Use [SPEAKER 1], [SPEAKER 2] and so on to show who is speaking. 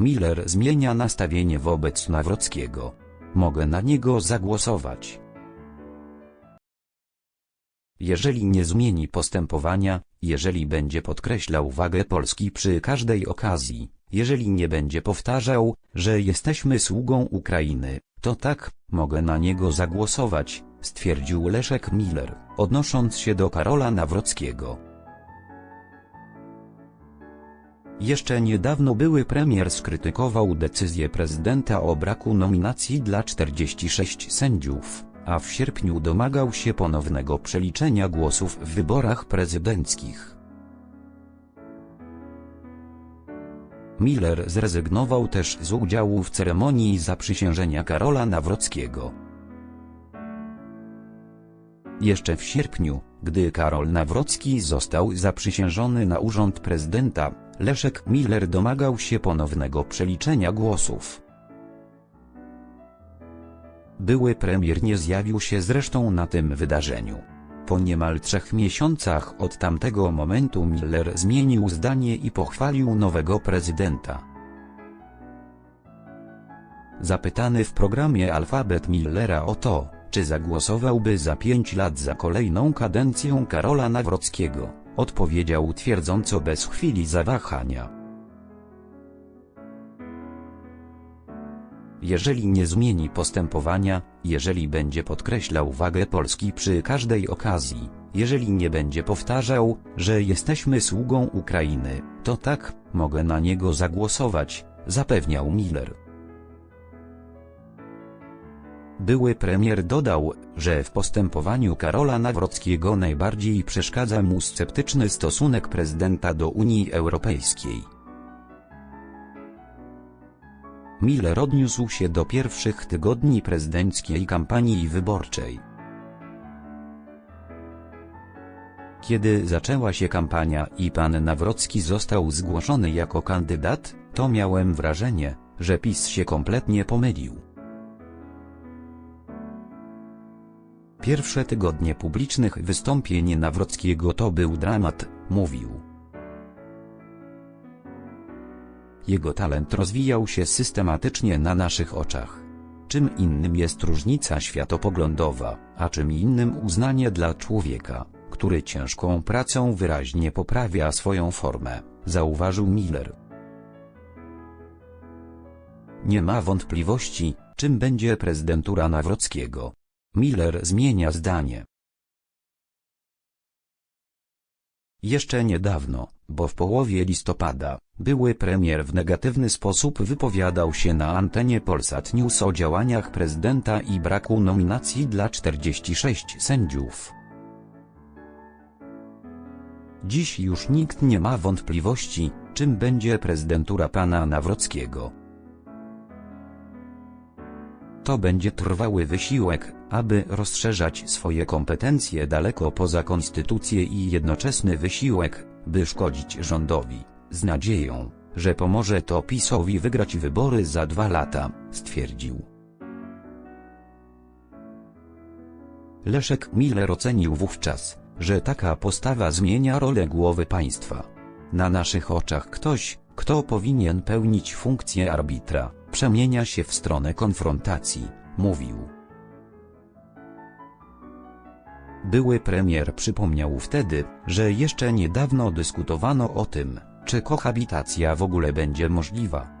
[SPEAKER 1] Miller zmienia nastawienie wobec Nawrockiego. Mogę na niego zagłosować. Jeżeli nie zmieni postępowania, jeżeli będzie podkreślał wagę Polski przy każdej okazji, jeżeli nie będzie powtarzał, że jesteśmy sługą Ukrainy, to tak, mogę na niego zagłosować, stwierdził Leszek Miller, odnosząc się do Karola Nawrockiego. Jeszcze niedawno były premier skrytykował decyzję prezydenta o braku nominacji dla 46 sędziów, a w sierpniu domagał się ponownego przeliczenia głosów w wyborach prezydenckich. Miller zrezygnował też z udziału w ceremonii zaprzysiężenia Karola Nawrockiego. Jeszcze w sierpniu, gdy Karol Nawrocki został zaprzysiężony na urząd prezydenta, Leszek Miller domagał się ponownego przeliczenia głosów. Były premier nie zjawił się zresztą na tym wydarzeniu. Po niemal trzech miesiącach od tamtego momentu Miller zmienił zdanie i pochwalił nowego prezydenta. Zapytany w programie Alfabet Millera o to, czy zagłosowałby za pięć lat za kolejną kadencję Karola Nawrockiego, odpowiedział twierdząco bez chwili zawahania. jeżeli nie zmieni postępowania, jeżeli będzie podkreślał wagę Polski przy każdej okazji, jeżeli nie będzie powtarzał, że jesteśmy sługą Ukrainy, to tak, mogę na niego zagłosować, zapewniał Miller. Były premier dodał, że w postępowaniu Karola Nawrockiego najbardziej przeszkadza mu sceptyczny stosunek prezydenta do Unii Europejskiej. Miller odniósł się do pierwszych tygodni prezydenckiej kampanii wyborczej. Kiedy zaczęła się kampania i pan Nawrocki został zgłoszony jako kandydat, to miałem wrażenie, że PiS się kompletnie pomylił. Pierwsze tygodnie publicznych wystąpień Nawrockiego to był dramat, mówił. Jego talent rozwijał się systematycznie na naszych oczach. Czym innym jest różnica światopoglądowa, a czym innym uznanie dla człowieka, który ciężką pracą wyraźnie poprawia swoją formę, zauważył Miller. Nie ma wątpliwości, czym będzie prezydentura Nawrockiego. Miller zmienia zdanie. Jeszcze niedawno, bo w połowie listopada, były premier w negatywny sposób wypowiadał się na antenie Polsat News o działaniach prezydenta i braku nominacji dla 46 sędziów. Dziś już nikt nie ma wątpliwości, czym będzie prezydentura pana Nawrockiego. To będzie trwały wysiłek, aby rozszerzać swoje kompetencje daleko poza konstytucję i jednoczesny wysiłek, by szkodzić rządowi, z nadzieją, że pomoże to PiSowi wygrać wybory za dwa lata, stwierdził. Leszek Miller ocenił wówczas, że taka postawa zmienia rolę głowy państwa. Na naszych oczach ktoś, kto powinien pełnić funkcję arbitra, przemienia się w stronę konfrontacji, mówił. Były premier przypomniał wtedy, że jeszcze niedawno dyskutowano o tym, czy kohabitacja w ogóle będzie możliwa.